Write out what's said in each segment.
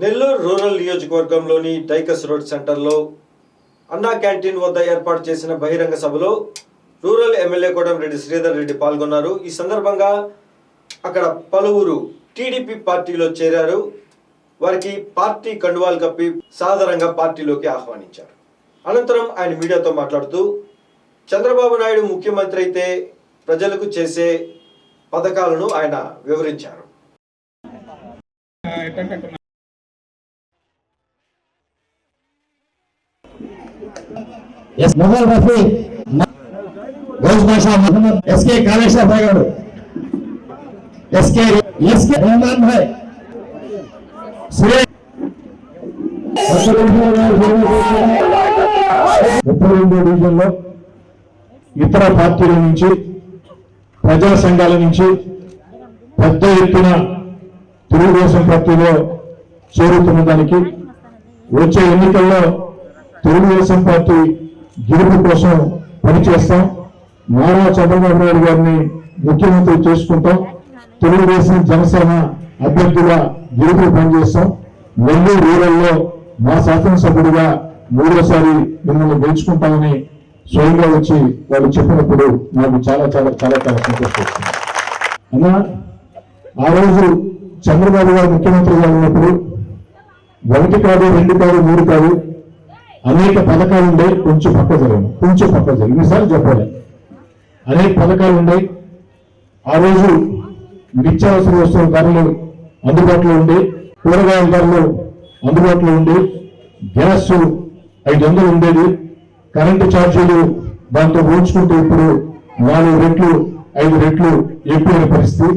Nellore rural నియోజకవర్గంలోని టైకస్ road సెంటర్లో Anna canteen వద్ద ఏర్పాటు చేసిన బహిరంగ సభలో రూరల్ ఎమ్మెల్యే కోటంరెడ్డి శ్రీధర్ రెడ్డి పాల్గొన్నారు. ఈ సందర్భంగా అక్కడ పలువురు టీడీపీ పార్టీలో చేరారు. వారికి పార్టీ కండువాలు కప్పి సాధారణంగా పార్టీలోకి ఆహ్వానించారు. అనంతరం ఆయన మీడియాతో మాట్లాడుతూ చంద్రబాబు నాయుడు ముఖ్యమంత్రి అయితే ప్రజలకు చేసే పథకాలను ఆయన వివరించారు. ఎస్ మొహల్ రఫీ గౌజ్ బాషా మొహమ్మద్ ఎస్కే కాళేశ్వర భాయ్ గారు. SK SK Rehman Bhai. Suresh ముప్పై రెండో డివిజన్లో ఇతర పార్టీల నుంచి ప్రజా సంఘాల నుంచి పెద్ద ఎత్తున తెలుగుదేశం పార్టీలో చేరుతున్న దానికి వచ్చే ఎన్నికల్లో తెలుగుదేశం పార్టీ గెలుపు కోసం పనిచేస్తాం. నారా చంద్రబాబు నాయుడు గారిని ముఖ్యమంత్రి చేసుకుంటాం. తెలుగుదేశం జనసేన అభ్యర్థుల గెలుపు పనిచేస్తాం. నెల్లూరు రూరల్లో మా శాసనసభ్యుడిగా మూడోసారి మిమ్మల్ని గెలుచుకుంటామని స్వయంగా వచ్చి వాళ్ళు చెప్పినప్పుడు నాకు చాలా చాలా చాలా చాలా సంతోషం అన్నా ఆ రోజు చంద్రబాబు గారు ముఖ్యమంత్రిగా ఉన్నప్పుడు ఒకటి కాదు రెండు కాదు మూడు కాదు అనేక పథకాలు ఉండే కొంచెం పక్క జరిగింది. కొంచెం పక్క జరిగింది. ఈసారి చెప్పాలి. అనేక పథకాలు ఉన్నాయి ఆ రోజు నిత్యావసర వస్తువుల ధరలు అందుబాటులో ఉండే కూరగాయల ధరలు అందుబాటులో ఉండి గ్యాస్ ఐదు వందలు ఉండేది కరెంటు ఛార్జీలు దాంతో పోల్చుకుంటే ఇప్పుడు నాలుగు రెట్లు ఐదు రెట్లు ఎక్కువైన పరిస్థితి.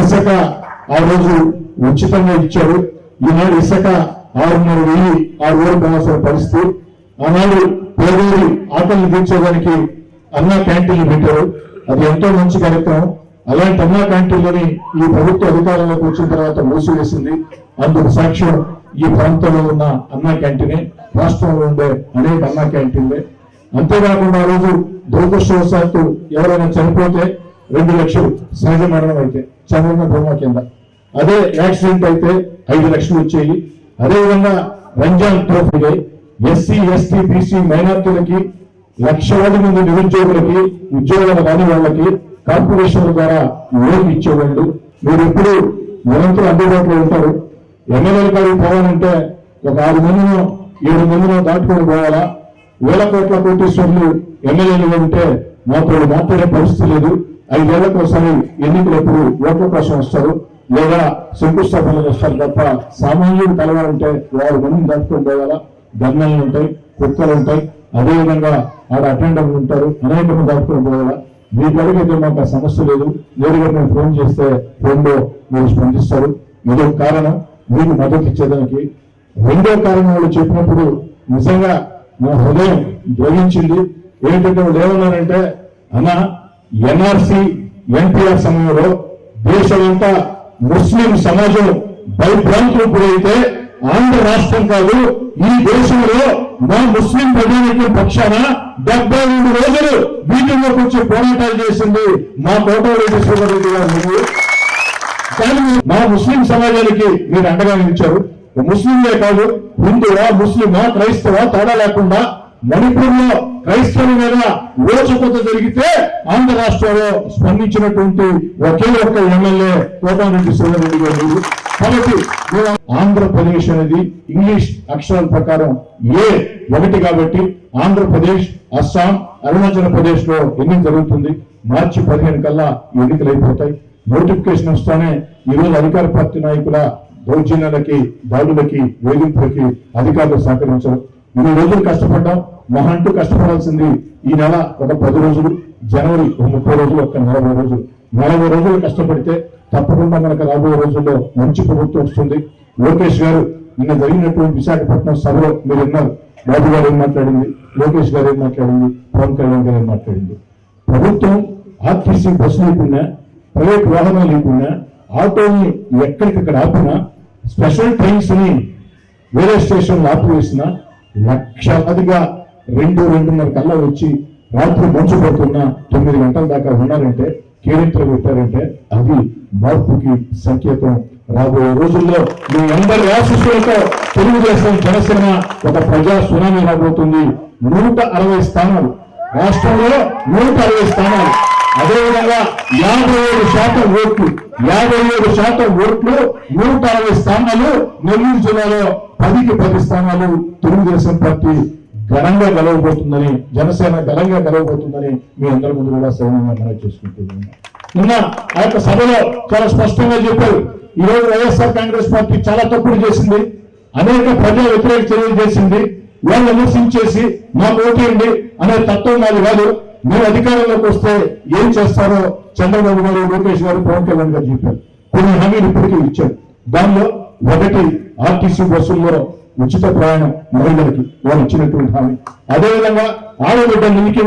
ఇసుక ఆ రోజు ఉచితంగా ఇచ్చారు. ఈనాడు ఇసుక ఆరున్నర వెయ్యి ఆరు వేలు కావాల్సిన పరిస్థితి. ఆనాడు పేదోడి ఆకలిని తీర్చేదానికి అన్నా క్యాంటీన్లు పెట్టారు. అది ఎంతో మంచి కార్యక్రమం. అలాంటి అన్నా క్యాంటీన్లని ఈ ప్రభుత్వ అధికారంలోకి వచ్చిన తర్వాత మూసివేసింది. అందుకు సాక్ష్యం ఈ ప్రాంతంలో ఉన్న అన్నా క్యాంటీనే. రాష్ట్రంలో ఉండే అనేక అన్నా క్యాంటీన్లే. అంతేకాకుండా ఆ రోజు దురదృష్టవశాత్తు ఎవరైనా చనిపోతే రెండు లక్షలు సహజ మరణం అయితే చంద్రన్న బొమ్మ కింద. అదే యాక్సిడెంట్ అయితే ఐదు లక్షలు వచ్చేవి అదేవిధంగా Ramzan trophy SC ST BC మైనార్టీలకి లక్షలాది మంది నిరుద్యోగులకి ఉద్యోగాలు కాని వాళ్ళకి కార్పొరేషన్ల ద్వారా లోన్ ఇచ్చేవాళ్ళు. మీరు ఎప్పుడు నిరంతరం అందుబాటులో ఉంటారు. ఎమ్మెల్యేల కాడికి పోవాలంటే ఒక ఆరు మందినో ఏడు మందినో దాటుకొని పోవాలా? వేల కోట్ల కోటీశ్వర్లు ఎమ్మెల్యేలు ఉంటే మాతో మాట్లాడే పరిస్థితి లేదు. ఐదేళ్ళకు ఒకసారి ఎన్నికలప్పుడు ఓట్ల కోసం వస్తారు. లేదా శంకుస్థాపనలు చేస్తారు తప్ప సామాన్యుడు కలవాలంటే వారు మంది దాటుకొని పోవాలా? ధర్నాలు ఉంటాయి కుక్కలు ఉంటాయి అదేవిధంగా ఆడ అటెండర్లు ఉంటారు అనేక మంది దాటుకొని పోవాలా? మీ కలిగితే మాకు ఆ సమస్య లేదు నేరుగా మేము ఫోన్ చేస్తే ఫోన్లో మీరు స్పందిస్తారు. ఇదో కారణం మీకు మద్దతు ఇచ్చేదానికి. రెండో కారణం వాళ్ళు చెప్పినప్పుడు నిజంగా నా హృదయం ద్రవించింది ఏంటంటే వాళ్ళు ఏమన్నారంటే అన్న ఎన్ఆర్సి ఎన్టీఆర్ సమయంలో దేశమంతా ముస్లిం సమాజం భయభ్రాంతులు గురైతే ఆంధ్ర రాష్ట్రం కాదు ఈ దేశంలో మా ముస్లిం ప్రజానికి పక్షాన డెబ్బై రెండు రోజులు వీటిలోకి వచ్చి పోరాటాలు చేసింది మా కోటరెడ్డి శ్రీధరెడ్డి గారు. కానీ మా ముస్లిం సమాజానికి మీరు అండగా నిలిచారు. ముస్లింలే కాదు హిందువా ముస్లిమా క్రైస్తవా తేడా లేకుండా మణిపూర్లో క్రైస్తవుల మీద ఓచకొత జరిగితే ఆంధ్ర రాష్ట్రంలో స్పందించినటువంటి ఒకే ఒక్క ఎమ్మెల్యే కోటారెడ్డి సోదరెడ్డి గారు కాబట్టి ఆంధ్రప్రదేశ్ అనేది ఇంగ్లీష్ అక్షరాల ప్రకారం ఏ ఒకటి కాబట్టి ఆంధ్రప్రదేశ్ అస్సాం అరుణాచల్ ప్రదేశ్లో ఎన్నిక జరుగుతుంది. మార్చి పదిహేను కల్లా ఎన్నికలు అయిపోతాయి. నోటిఫికేషన్ వస్తానే ఈరోజు అధికార పార్టీ నాయకుల దౌర్జన్యాలకి దాడులకి వేధింపులకి అధికారులు సహకరించారు. మూడు రోజులు కష్టపడ్డాం? మహంటూ కష్టపడాల్సింది ఈ నెల ఒక పది రోజులు జనవరి ఒక ముప్పై రోజులు ఒక నలభై రోజులు. నలభై రోజులు కష్టపడితే తప్పకుండా మనకు రాబోయే రోజుల్లో మంచి ప్రభుత్వం వస్తుంది. లోకేష్ గారు నిన్న జరిగినటువంటి విశాఖపట్నం సభలో మీరు విన్నారు. బాబు గారు ఏం మాట్లాడింది? లోకేష్ గారు ఏం మాట్లాడింది? పవన్ కళ్యాణ్ గారు ఏం మాట్లాడింది? ప్రభుత్వం ఆర్టీసీ బస్సు లేకుండా ప్రైవేట్ వాహనాలు లేకుండా ఆటోని ఎక్కడికక్కడ ఆపినా స్పెషల్ ట్రైన్స్ని వేరే స్టేషన్ ఆపివేసినా లక్షలాదిగా రెండు రెండున్నర కల్లా వచ్చి రాత్రి మంచు పడుతున్న తొమ్మిది గంటల దాకా ఉన్నారంటే కేరింతలు పెట్టారంటే అది మార్పుకి సంకేతం. రాబోయే రోజుల్లో మీ అందరి ఆశీస్సులతో తెలుగుదేశం జనసేన ఒక ప్రజా సునామీ రాబోతుంది. నూట అరవై స్థానాలు. రాష్ట్రంలో నూట అరవై స్థానాలు. అదేవిధంగా యాభై ఏడు శాతం ఓట్లు యాభై ఏడు శాతం ఓట్లు నూట అరవై స్థానాలు నెల్లూరు జిల్లాలో పదికి పది స్థానాలు తెలుగుదేశం పార్టీ ఘనంగా గెలవబోతుందని జనసేన ఘనంగా గెలవబోతుందని మీ అందరి ముందు కూడా సౌమ్యంగా మనం చేసుకుంటున్నాను నిన్న ఆ యొక్క సభలో చాలా స్పష్టంగా చెప్పారు ఈరోజు వైఎస్ఆర్ కాంగ్రెస్ పార్టీ చాలా తప్పులు చేసింది అనేక ప్రజా వ్యతిరేక చర్యలు చేసింది వాళ్ళు విమర్శించేసి మాకు ఓటేయండి అనే తత్వం నాది కాదు. మీరు అధికారంలోకి వస్తే ఏం చేస్తారో చంద్రబాబు గారు లోకేష్ గారు పవన్ కళ్యాణ్ గారు చెప్పారు. కొన్ని హామీలు ఇప్పటికీ ఇచ్చారు. దానిలో ఒకటి ఆర్టీసీ బస్సుల్లో ఉచిత ప్రయాణం మహిళలకి వారు ఇచ్చినటువంటి హామీ. అదేవిధంగా ఆడబిడ్డ నిధి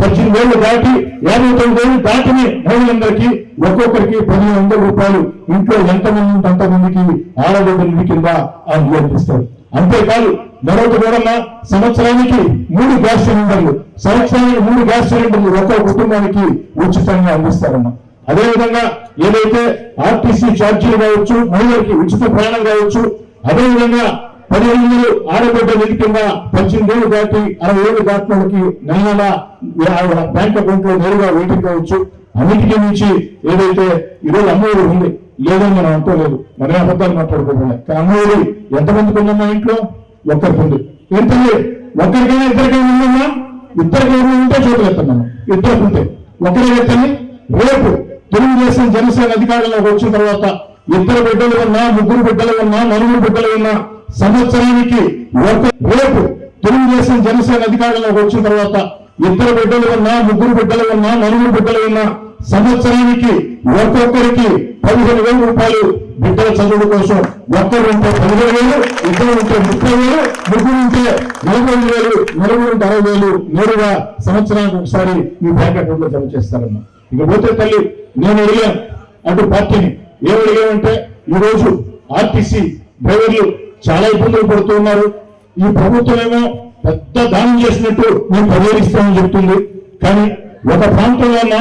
పద్దెనిమిది వేలు దాటి యాభై తొమ్మిది వేలు దాటిని మహిళలందరికీ ఒక్కొక్కరికి పదిహేను వందల రూపాయలు ఇంట్లో ఎంతమంది ఉంటే అంతమందికి ఆడబిడ్డ నిధి అని ఆ అందిస్తారు. అంతేకాదు మరొక కూడా సంవత్సరానికి మూడు గ్యాస్ సిలిండర్లు సంవత్సరానికి మూడు గ్యాస్ సిలిండర్లు ఒక్కో కుటుంబానికి ఉచితంగా అందిస్తారమ్మా. అదేవిధంగా ఏదైతే ఆర్టీసీ ఛార్జీలు కావచ్చు మహిళలకి ఉచిత ప్రయాణం కావచ్చు అదేవిధంగా పదిహేను వందలు ఆడబిడ్డ నిధి కింద పద్దెనిమిది ఏళ్ళు దాటి అరవై ఏళ్ళు దాటిన వాళ్ళకి నెల నెల బ్యాంక్ అకౌంట్లో నేరుగా వెయిటింగ్ కావచ్చు. అన్నిటికీ మించి ఏదైతే ఈరోజు అమ్మఒడి ఉంది లేదని మనం అంటలేదు. మన అబద్ధాలు మాట్లాడుకోవాలి కానీ అమ్మఒడి ఎంతమందికి ఉందమ్మా ఇంట్లో? ఒక్కరికి ఉంది. ఏంటండి ఒక్కరికైనా ఇద్దరికైనా ఉందమ్మా. ఇద్దరికైనా ఉంటే చోటు ఎత్తన్నాను ఇద్దరికి ఉంటే. ఒకరి ఎత్తని రేపు తెలుగుదేశం జనసేన అధికారంలోకి వచ్చిన తర్వాత ఇద్దరు బిడ్డలు ఉన్నా ముగ్గురు బిడ్డలు ఉన్నా నలుగురు బిడ్డలు ఉన్నా సంవత్సరానికి ఒక రేపు తెలుగుదేశం జనసేన అధికారంలోకి వచ్చిన తర్వాత ఇద్దరు బిడ్డలు ఉన్నా ముగ్గురు బిడ్డలు ఉన్నా నలుగురు బిడ్డలు ఉన్నా సంవత్సరానికి ఒక్కొక్కరికి పదిహేను వేల రూపాయలు బిడ్డల చదువు కోసం ఒక్కరు ఉంటే పదిహేను వేలు ఇద్దరు ఉంటే ముప్పై వేలు ముగ్గురు ఉంటే నలభై వేలు నలుగురు ఉంటే అరవై వేలు నేరుగా సంవత్సరానికి ఒకసారి ఈ బ్యాంక్ అకౌంట్లో జమ చేస్తారమ్మా. ఇక పోతే తల్లి నేను అడిగాను అటు పార్టీని ఏమి అడిగామంటే ఈరోజు ఆర్టీసీ డ్రైవర్లు చాలా ఇబ్బందులు పడుతూ ఉన్నారు. ఈ ప్రభుత్వం ఏమో పెద్ద దానం చేసినట్టు మేము పరిహరిస్తామని చెప్తుంది. కానీ ఒక ప్రాంతంలో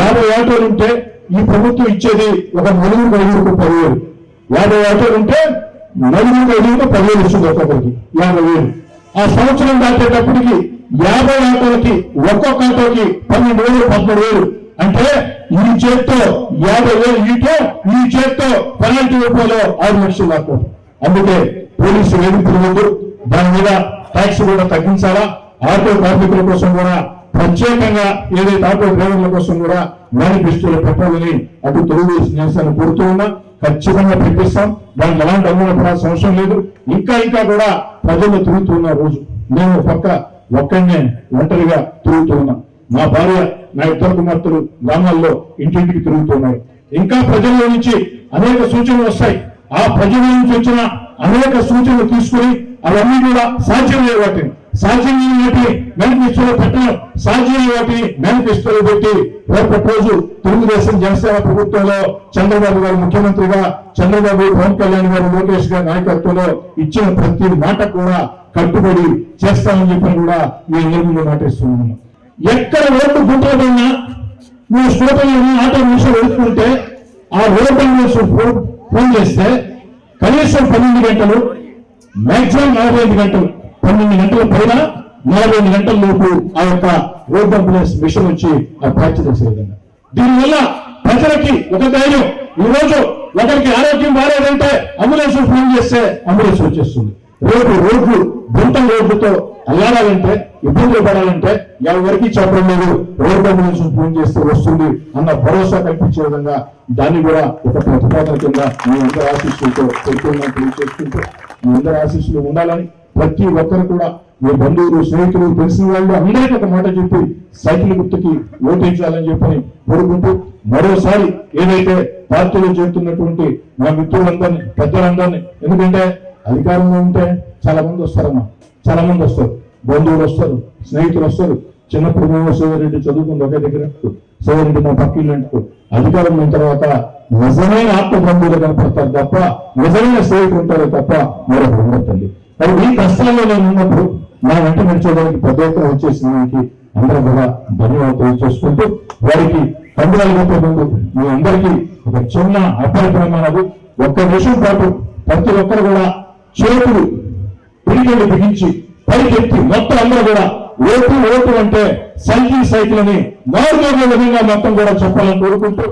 యాభై ఆటోలు ఉంటే ఈ ప్రభుత్వం ఇచ్చేది ఒక నలుగురు ఐదుగురికి పదివేలు. యాభై ఆటోలు ఉంటే నలుగురు ఐదుగురికి పదివేలు ఇస్తుంది ఒక్కొక్కరికి యాభై వేలు. ఆ సంవత్సరం దాటేటప్పటికి యాభై ఆటోలకి ఒక్కొక్క ఆటోకి పన్నెండు వేలు పదమూడు వేలు. అంటే ఈ చేత్తో యాభై వేలు ఈటో ఈ చేత్తో పెనాల్టీ రూపంలో ఆరు లక్షలు దాకా అందుకే పోలీసు వేధింపులు ముందు దాని మీద ట్యాక్స్ కూడా తగ్గించాలా? ఆటో కార్మికుల కోసం కూడా ప్రత్యేకంగా ఏదైతే ఆటో డ్రైవర్ల కోసం కూడా మేనిఫెస్టోలు పెట్టాలని అటు తెలుగుదేశం చేస్తాను కోరుతూ ఉన్నా. ఖచ్చితంగా పెట్టిస్తాం. దానికి ఎలాంటి అనుమానపడాల్సిన అవసరం లేదు. ఇంకా ఇంకా కూడా ప్రజలు తిరుగుతున్న రోజు. నేను పక్క ఒక్కడనే ఒంటరిగా తిరుగుతూ ఉన్నా. మా భార్య నా ఇద్దరు కుమార్తెలు గ్రామాల్లో ఇంటింటికి తిరుగుతున్నారు ఇంకా ప్రజల నుంచి అనేక సూచనలు వస్తాయి. ఆ ప్రజల నుంచి వచ్చిన అనేక సూచనలు తీసుకుని అవన్నీ కూడా సాధ్యమయ్యే వాటిని సాధ్యమైనటువంటి వాటిని మేనిఫెస్టోలో పెట్టడం సాధ్యమయ్యే మేనిఫెస్టోలో పెట్టి రేపటి రోజు తెలుగుదేశం జనసేన ప్రభుత్వంలో చంద్రబాబు గారు ముఖ్యమంత్రిగా చంద్రబాబు పవన్ కళ్యాణ్ గారు లోకేష్ గారి నాయకత్వంలో ఇచ్చిన ప్రతి మాట కూడా కట్టుబడి చేస్తామని చెప్పని కూడా మేము అందరి ముందు ఎక్కడ రోడ్డు గుంటలున్నా నువ్వు స్కూటర్లో ఆటో నిమిషం వెళ్తుంటే ఆ రోడ్డు అంబులెన్స్ ఫోన్ చేస్తే కనీసం పన్నెండు గంటలు మ్యాక్సిమం నలభై ఐదు గంటలు పన్నెండు గంటల పైన నలభై ఎనిమిది గంటల లోపు ఆ యొక్క రోడ్ అంబులెన్స్ మిషన్ వచ్చి ఆ ప్రాచ్యత చేసే విధంగా దీనివల్ల ప్రజలకి ఒక ధైర్యం. ఈ రోజు ఒకరికి ఆరోగ్యం బాగాలేదంటే అంబులెన్స్ ఫోన్ చేస్తే అంబులెన్స్ వచ్చేస్తుంది. రేపు రోడ్లు గుంట రోడ్లతో అల్లాడాలంటే ఇబ్బందులు పడాలంటే ఎవరికి చెప్పడం లేదు. రోడ్డు అంబులెన్స్ ఫోన్ చేస్తే వస్తుంది అన్న భరోసా కల్పించే విధంగా దాన్ని కూడా ఒక ప్రతిపాదన కింద మీ అందరి ఆశీస్సులతో తెలియజేసుకుంటూ మీ అందరి ఆశీస్సులు ఉండాలని ప్రతి ఒక్కరు కూడా మీ బంధువులు స్నేహితులు తెలిసిన వాళ్ళు అందరికీ ఒక మాట చెప్పి సైకిల్ గుర్తుకి ఓటించాలని చెప్పని కోరుకుంటూ మరోసారి ఏదైతే పార్టీలో చేరుతున్నటువంటి మా మిత్రులందరినీ పెద్దలందరినీ ఎందుకంటే అధికారంలో ఉంటే చాలా మంది వస్తారమ్మా చాలా మంది వస్తారు. బంధువులు వస్తారు స్నేహితులు వస్తారు. చిన్నప్పుడు మేము శివరెడ్డి చదువుకుంటూ ఒకే దగ్గర శివరెడ్డి మా పక్కిళ్ళు అంటూ అధికారం ఉన్న తర్వాత నిజమైన ఆత్మ బంధువులు కనపడతారు తప్ప నిజమైన స్నేహితులు ఉంటారు తప్ప మరొక ఉండటండి మరి ఈ కష్టాల్లో నేను ఉన్నప్పుడు నా వెంట నడిచేదానికి పెద్ద ఎత్తున వచ్చేసిన దానికి అందరూ కూడా ధన్యవాదాలు చేసుకుంటూ వారికి పండుగల ముందు మీ అందరికీ ఒక చిన్న అభ్యర్థన ఒక్క నిమిషం పాటు ప్రతి ఒక్కరు కూడా చేతులు పిడికెళ్ళు బిగించి పరిగెత్తి మొత్తం అందరూ కూడా ఓటు ఓటు అంటే సైకిల్ సైకిల్ అని మారుమోగే విధంగా మొత్తం కూడా చెప్పాలని కోరుకుంటూ